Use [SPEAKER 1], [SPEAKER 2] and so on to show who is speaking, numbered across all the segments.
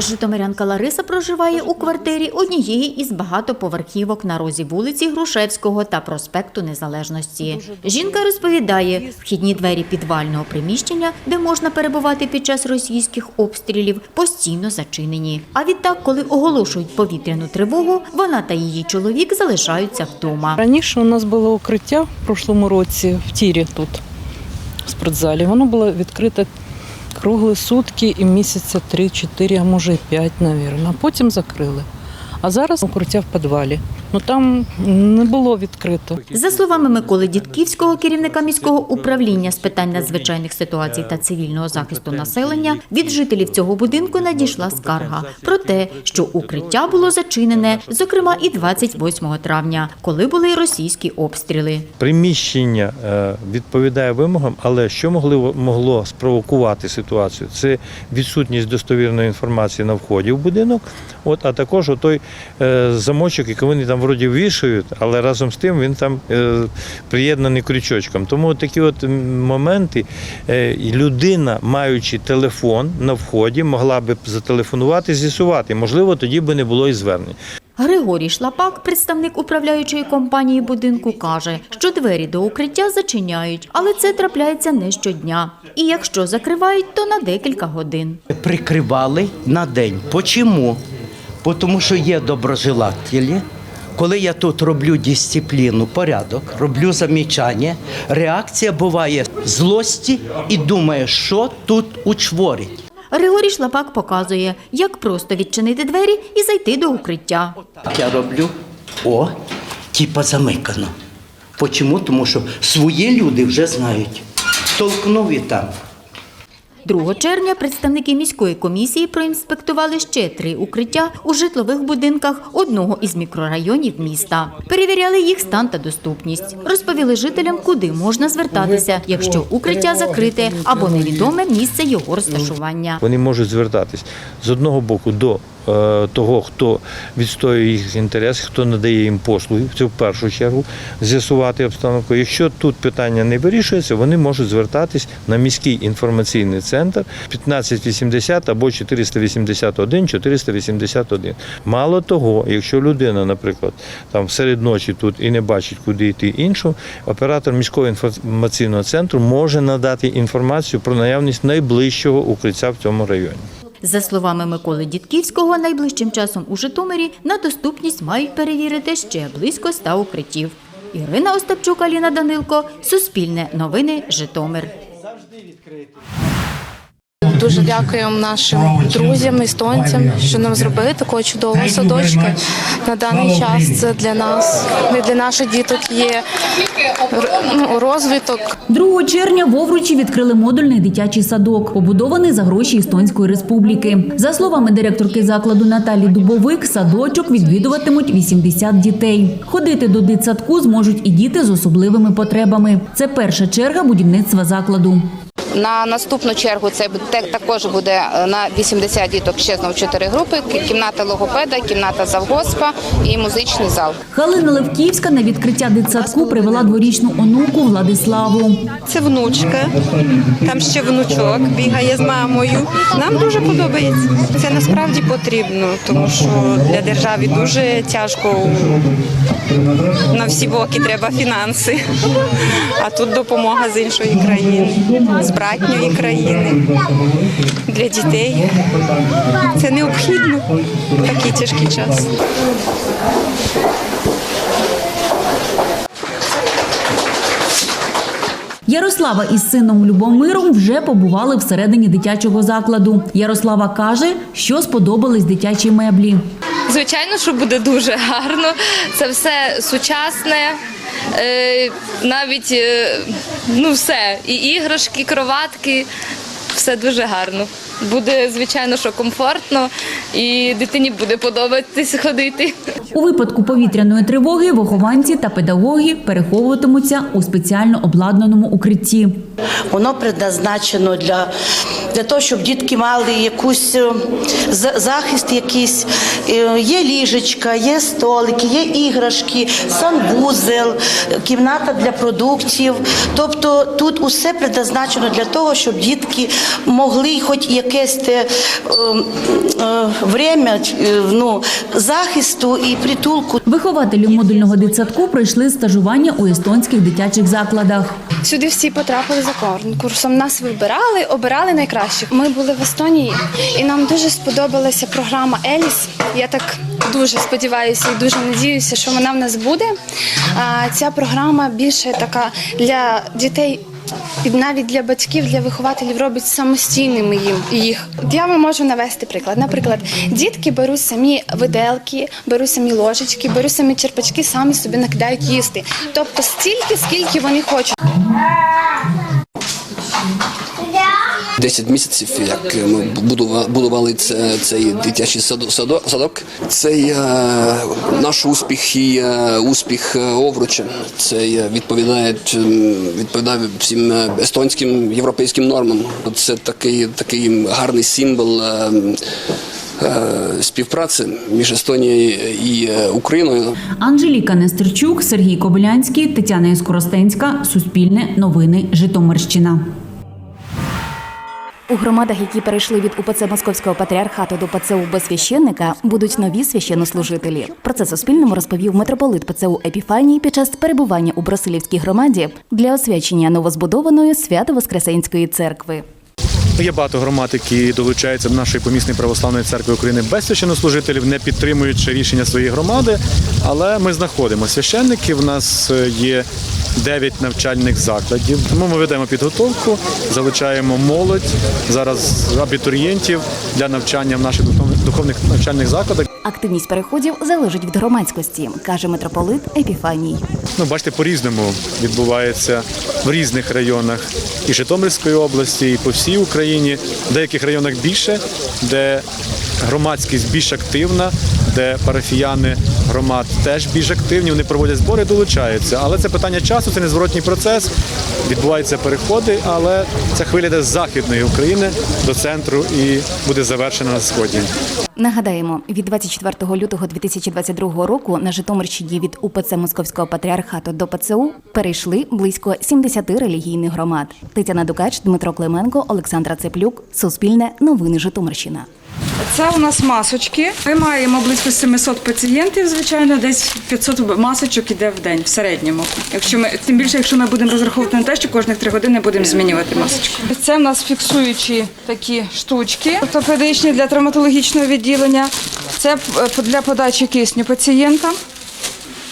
[SPEAKER 1] Житомирянка Лариса проживає у квартирі однієї із багатоповерхівок на розі вулиці Грушевського та проспекту Незалежності. Жінка розповідає, вхідні двері підвального приміщення, де можна перебувати під час російських обстрілів, постійно зачинені. А відтак, коли оголошують повітряну тривогу, вона та її чоловік залишаються вдома.
[SPEAKER 2] Раніше у нас було укриття в прошлому році в тірі тут, в спортзалі. Воно було відкрите круглі сутки і місяця 3-4, а може і 5, мабуть. Потім закрили. А зараз укриття в підвалі. Ну там не було відкрито.
[SPEAKER 1] За словами Миколи Дідківського, керівника міського управління з питань надзвичайних ситуацій та цивільного захисту населення, від жителів цього будинку надійшла скарга про те, що укриття було зачинене, зокрема і 28 травня, коли були російські обстріли.
[SPEAKER 3] Приміщення е, відповідає вимогам, але що могли, могло спровокувати ситуацію? Це відсутність достовірної інформації на вході в будинок, от, а також той е, замочок, який вони там вроді вішають, але разом з тим він там е, приєднаний крючочком. Тому такі от моменти е, людина, маючи телефон на вході, могла би зателефонувати, з'ясувати. Можливо, тоді би не було і звернень.
[SPEAKER 1] Григорій Шлапак, представник управляючої компанії будинку, каже, що двері до укриття зачиняють, але це трапляється не щодня. І якщо закривають, то на декілька годин.
[SPEAKER 4] прикривали на день. Почому? Тому що є доброжелателі. Коли я тут роблю дисципліну, порядок, роблю замічання, реакція буває злості і думає, що тут учворить.
[SPEAKER 1] Григорій Шлапак показує, як просто відчинити двері і зайти до укриття.
[SPEAKER 4] Так я роблю о, типа замикано. Почому? Тому що свої люди вже знають. Толкнув і там.
[SPEAKER 1] 2 червня представники міської комісії проінспектували ще три укриття у житлових будинках одного із мікрорайонів міста. Перевіряли їх стан та доступність. Розповіли жителям, куди можна звертатися, якщо укриття закрите або невідоме місце його розташування.
[SPEAKER 3] Вони можуть звертатись з одного боку до того, хто відстоює їх інтерес, хто надає їм послуги, це в першу чергу з'ясувати обстановку. Якщо тут питання не вирішується, вони можуть звертатись на міський інформаційний центр 1580 або 481 481. Мало того, якщо людина, наприклад, там серед ночі тут і не бачить, куди йти іншому, оператор міського інформаційного центру може надати інформацію про наявність найближчого укриття в цьому районі.
[SPEAKER 1] За словами Миколи Дідківського, найближчим часом у Житомирі на доступність мають перевірити ще близько ста укриттів. Ірина Остапчук, Аліна Данилко, Суспільне новини, Житомир.
[SPEAKER 5] Дуже дякуємо нашим друзям, естонцям, що нам зробили такого чудового садочка. На даний час це для нас, не для наших діток є ну, розвиток.
[SPEAKER 6] 2 червня в Овручі відкрили модульний дитячий садок, побудований за гроші Естонської республіки. За словами директорки закладу Наталі Дубовик, садочок відвідуватимуть 80 дітей. Ходити до дитсадку зможуть і діти з особливими потребами. Це перша черга будівництва закладу.
[SPEAKER 7] На наступну чергу це також буде е, на 80 діток ще знов 4 групи: кімната логопеда, кімната завгоспа і музичний зал.
[SPEAKER 6] Халина Левківська на відкриття дитсадку привела дворічну онуку Владиславу.
[SPEAKER 8] Це внучка, там ще внучок бігає з мамою. Нам дуже подобається. Це насправді потрібно, тому що для держави дуже тяжко. На всі боки треба фінанси. А тут допомога з іншої країни, братньої країни. Для дітей це необхідно в такий тяжкий час.
[SPEAKER 6] Ярослава із сином Любомиром вже побували всередині дитячого закладу. Ярослава каже, що сподобались дитячі меблі.
[SPEAKER 9] Звичайно, що буде дуже гарно. Це все сучасне, навіть е, ну все. І іграшки, кроватки, все дуже гарно. Буде, звичайно, що комфортно, і дитині буде подобатися ходити.
[SPEAKER 6] У випадку повітряної тривоги вихованці та педагоги переховуватимуться у спеціально обладнаному укритті.
[SPEAKER 10] Воно предназначено для для того, щоб дітки мали якусь е, за- захист якийсь. Е, Є ліжечка, є столики, є іграшки, санвузел, кімната для продуктів. Тобто тут усе предназначено для того, щоб дітки могли хоч якесь те е, е, время е, ну, захисту і притулку.
[SPEAKER 6] Вихователі модульного дитсадку пройшли стажування у естонських дитячих закладах.
[SPEAKER 5] Сюди всі потрапили за конкурсом. Нас вибирали, обирали найкращих. Ми були в Естонії, і нам дуже сподобалася програма Еліс. Я так дуже сподіваюся і дуже надіюся, що вона в нас буде. А ця програма більше така для дітей. І навіть для батьків, для вихователів робить самостійними їм їх. Я вам можу навести приклад. Наприклад, дітки беруть самі виделки, беруть самі ложечки, беруть самі черпачки, самі собі накидають їсти. Тобто стільки, скільки вони хочуть.
[SPEAKER 11] 10 місяців, як ми будува- будували це, цей дитячий садо- садо- садок. Це наш успіх і е, успіх е, Овруча. Це відповідає, відповідає всім е, естонським європейським нормам. Це такий, такий гарний символ. е, е, Співпраці між Естонією і е, Україною.
[SPEAKER 6] Анжеліка Нестерчук, Сергій Кобилянський, Тетяна Іскоростенська, Суспільне, Новини, Житомирщина.
[SPEAKER 12] У громадах, які перейшли від УПЦ Московського патріархату до ПЦУ без священника, будуть нові священнослужителі. Про це Суспільному розповів митрополит ПЦУ Епіфанії під час перебування у Брасилівській громаді для освячення новозбудованої Свято-Воскресенської церкви.
[SPEAKER 13] Є багато громад, які долучаються до нашої помісної православної церкви України без священнослужителів, не підтримуючи рішення своєї громади. Але ми знаходимо священників. У нас е, є 9 навчальних закладів. Тому ми ведемо підготовку, залучаємо молодь зараз абітурієнтів для навчання в наших духовних- духовних навчальних закладах.
[SPEAKER 12] Активність переходів залежить від громадськості, каже митрополит Епіфаній.
[SPEAKER 13] Ну, бачите, по-різному відбувається в різних районах і Житомирської області, і по всій Україні. В деяких районах більше, де громадськість більш активна, де парафіяни громад теж більш активні. Вони проводять збори, долучаються. Але це питання часу, це незворотній процес. Відбуваються переходи, але ця хвиля йде з західної України до центру і буде завершена на сході.
[SPEAKER 12] Нагадаємо, від 24 лютого 2022 року на Житомирщині від УПЦ Московського патріархату до ПЦУ перейшли близько 70 релігійних громад. Тетяна Дукач, Дмитро Клименко, Олександра Цеплюк. Суспільне новини Житомирщина.
[SPEAKER 14] Це у нас масочки. Ми маємо близько 700 пацієнтів, звичайно, десь 500 масочок іде в день в середньому. Якщо ми тим більше, якщо ми будемо розраховувати на те, що кожних три години будемо змінювати масочку. Це в нас фіксуючі такі штучки, ортопедичні для травматологічного відділення. Це для подачі кисню пацієнтам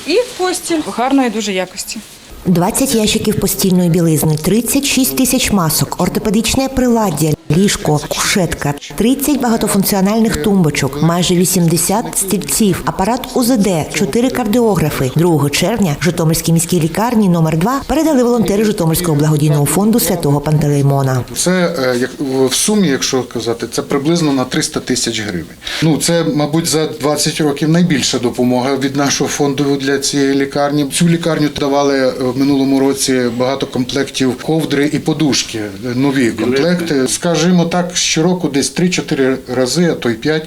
[SPEAKER 14] і постіль гарної дуже якості.
[SPEAKER 15] 20 ящиків постільної білизни, 36 тисяч масок, ортопедичне приладдя, ліжко, кушетка, 30 багатофункціональних тумбочок, майже 80 стільців, апарат УЗД, 4 кардіографи. 2 червня Житомирській міській лікарні номер 2 передали волонтери Житомирського благодійного фонду святого Пантелеймона.
[SPEAKER 16] Це е, як в сумі, якщо казати, це приблизно на 300 тисяч гривень. Ну це, мабуть, за 20 років найбільша допомога від нашого фонду для цієї лікарні. Цю лікарню давали е, в минулому році багато комплектів ковдри і подушки. Нові комплекти. Скажімо так, щороку десь 3-4 рази, а то й 5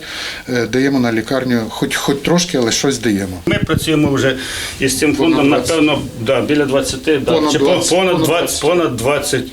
[SPEAKER 16] е, даємо на лікарню, хоч хоч трошки, але щось даємо.
[SPEAKER 17] Ми працюємо вже із цим фондом, напевно, да, біля 20, да,
[SPEAKER 16] Понад
[SPEAKER 17] чи
[SPEAKER 16] 20,
[SPEAKER 17] понад
[SPEAKER 16] понад
[SPEAKER 17] 20, понад 20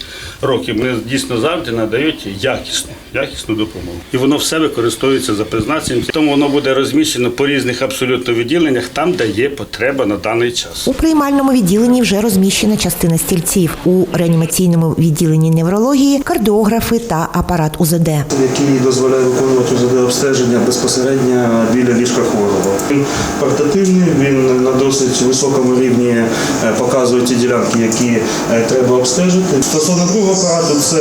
[SPEAKER 17] років. Вони дійсно завжди надають якісну, якісну допомогу. І воно все використовується за призначенням. Тому воно буде розміщено по різних абсолютно відділеннях, там, де є потреба на даний час.
[SPEAKER 15] У приймальному відділенні вже розміщена частина стільців. У реанімаційному відділенні неврології кардіографи та апарат УЗД.
[SPEAKER 18] який дозволяє виконувати УЗД обстеження безпосередньо біля ліжка хворого. Він портативний, він на досить високому рівні е, показує ті ділянки, які е, треба обстежити. Стосовно другого апарату, це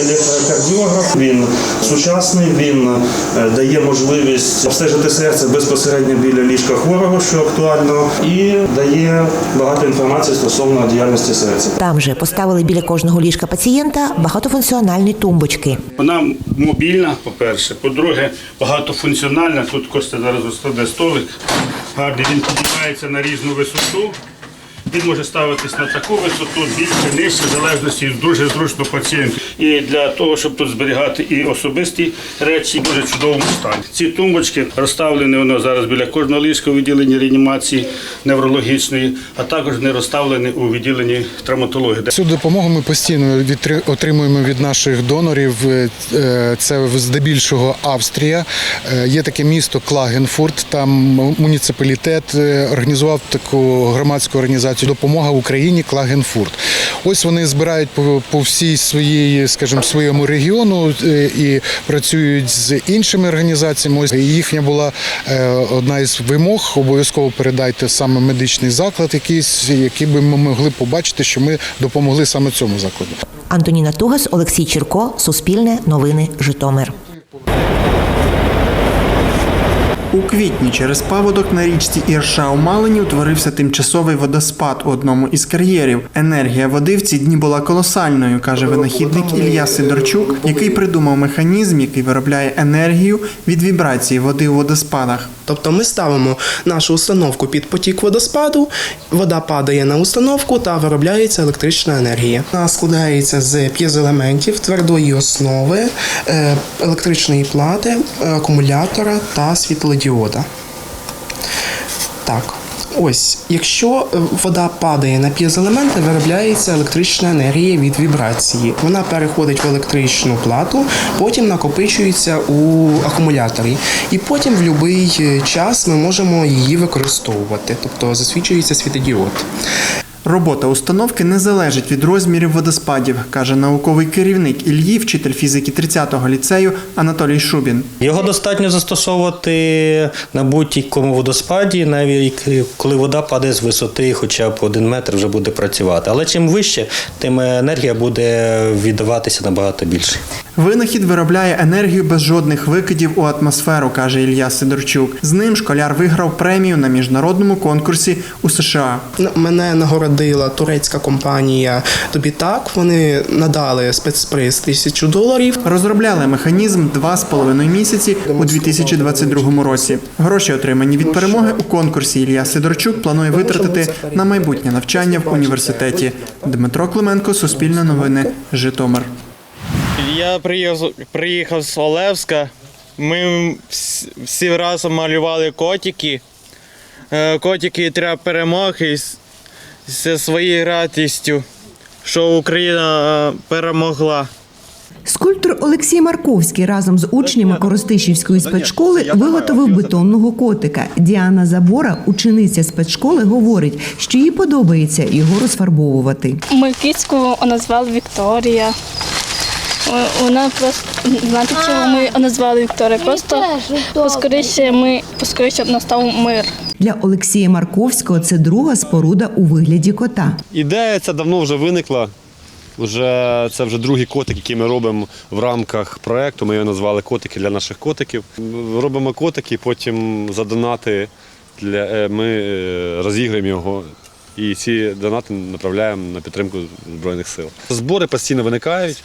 [SPEAKER 18] електрокардіограф. Він сучасний, він е, дає можливість обстежити серце безпосередньо біля ліжка хворого, що актуально, і дає багато інформації стосовно діяльності серця.
[SPEAKER 15] Там же поставили біля кожного ліжка пацієнта багатофункціональні тумбочки.
[SPEAKER 17] Вона мобільна, по-перше. По-друге, багатофункціональна. Тут Костя зараз розкладе столик. Гарний, він піднімається на різну висоту. Він може ставитись на таку висоту, більше, нижче, в залежності дуже зручно пацієнту. І для того, щоб тут зберігати і особисті речі, дуже чудовому стані. Ці тумбочки розставлені воно зараз біля кожного ліжка у відділенні реанімації неврологічної, а також вони розставлені у відділенні травматології.
[SPEAKER 16] Цю допомогу ми постійно отримуємо від наших донорів. Е, е, Це здебільшого Австрія. Е, Є таке місто Клагенфурт. Там муніципалітет організував таку громадську організацію Допомога Україні Клагенфурт. Ось вони збирають по, по всій своїй, скажімо, своєму регіону е, і працюють з іншими організаціями. Ось їхня була е, одна із вимог. Обов'язково передайте саме медичний заклад, якийсь, який би ми могли побачити, що ми допомогли саме цьому закладу.
[SPEAKER 15] Антоніна Тугас, Олексій Чірко, Суспільне, Новини, Житомир.
[SPEAKER 19] У квітні через паводок на річці Ірша у Малині утворився тимчасовий водоспад у одному із кар'єрів. Енергія води в ці дні була колосальною, каже винахідник Ілля Сидорчук, який придумав механізм, який виробляє енергію від вібрації води у водоспадах.
[SPEAKER 20] Тобто ми ставимо нашу установку під потік водоспаду, вода падає на установку та виробляється електрична енергія. Вона складається з п'єзоелементів, твердої основи, е, електричної плати, акумулятора та світлодіода. Так. Ось, якщо е, вода падає на п'єзоелементи, виробляється електрична енергія від вібрації. Вона переходить в електричну плату, потім накопичується у акумуляторі. І потім в будь-який час ми можемо її використовувати, тобто засвічується світодіод.
[SPEAKER 19] Робота установки не залежить від розмірів водоспадів, каже науковий керівник Ільї, вчитель фізики 30-го ліцею Анатолій Шубін.
[SPEAKER 21] Його достатньо застосовувати на будь-якому водоспаді, навіть коли вода падає з висоти, хоча б один метр вже буде працювати. Але чим вище, тим енергія буде віддаватися набагато більше.
[SPEAKER 19] Винахід виробляє енергію без жодних викидів у атмосферу, каже Ілля Сидорчук. З ним школяр виграв премію на міжнародному конкурсі у США.
[SPEAKER 20] Мене нагородила турецька компанія Тобітак. Вони надали спецприз тисячу доларів.
[SPEAKER 19] Розробляли механізм два з половиною місяці у 2022 році. Гроші, отримані від перемоги у конкурсі, Ілля Сидорчук планує витратити на майбутнє навчання в університеті. Дмитро Клименко, Суспільне новини, Житомир.
[SPEAKER 22] Я приїхав, приїхав з Олевська. Ми всі разом малювали котики. Е, Котики треба перемоги зі своєю радістю, що Україна е, перемогла.
[SPEAKER 23] Скульптор Олексій Марковський разом з учнями Коростишівської спецшколи виготовив бетонного котика. Діана Забора, учениця спецшколи, говорить, що їй подобається його розфарбовувати.
[SPEAKER 24] Ми кицьку назвали Вікторія. Вона просто знаєте, чого ми назвали Вікторія? Просто поскоріше ми поскоріше б настав мир.
[SPEAKER 23] Для Олексія Марковського це друга споруда у вигляді кота.
[SPEAKER 25] Ідея ця давно вже виникла. Вже це вже другий котик, який ми робимо в рамках проекту. Ми його назвали Котики для наших котиків. Робимо котики, потім за донати для е, ми е, розіграємо його. І ці донати направляємо на підтримку Збройних сил. Збори постійно виникають.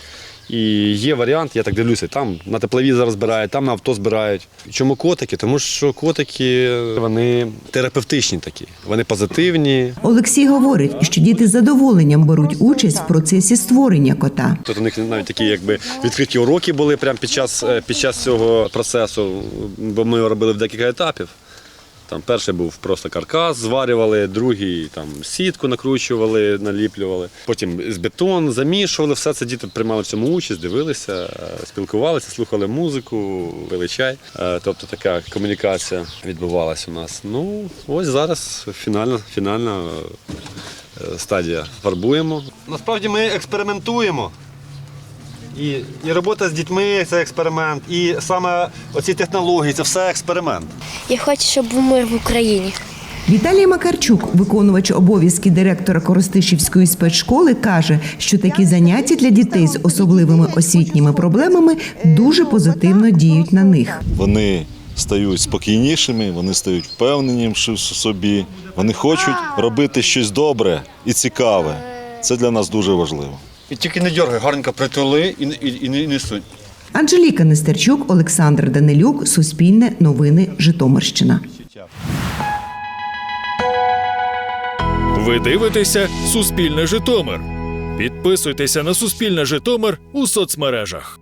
[SPEAKER 25] І є варіант, я так дивлюся, там на тепловізор збирають, там на авто збирають. Чому котики? Тому що котики вони терапевтичні такі, вони позитивні.
[SPEAKER 23] Олексій говорить, що діти з задоволенням беруть участь в процесі створення кота.
[SPEAKER 25] Тут у них навіть такі якби відкриті уроки були прямо під час, е, під час цього процесу, бо ми його робили в декілька етапів. Там перший був просто каркас, зварювали, другий там сітку накручували, наліплювали. Потім з бетон замішували, все це діти приймали в цьому участь, дивилися, е, спілкувалися, слухали музику, пили чай. Е, Тобто така комунікація відбувалася у нас. Ну, ось зараз фінальна, фінальна е, стадія. Фарбуємо. Насправді ми експериментуємо. І, і робота з дітьми це експеримент, і саме оці технології це все експеримент.
[SPEAKER 26] Я хочу, щоб був мир в Україні.
[SPEAKER 23] Віталій Макарчук, виконувач обов'язки директора Коростишівської спецшколи, каже, що такі заняття для дітей з особливими освітніми проблемами дуже позитивно діють на них.
[SPEAKER 27] Вони стають спокійнішими, вони стають впевнені в собі. Вони хочуть робити щось добре і цікаве. Це для нас дуже важливо.
[SPEAKER 28] І тільки не дергай, гарненько притули і, і, і не несуть.
[SPEAKER 23] Анжеліка Нестерчук, Олександр Данилюк, Суспільне новини, Житомирщина.
[SPEAKER 11] Ви дивитеся Суспільне Житомир. Підписуйтеся на Суспільне Житомир у соцмережах.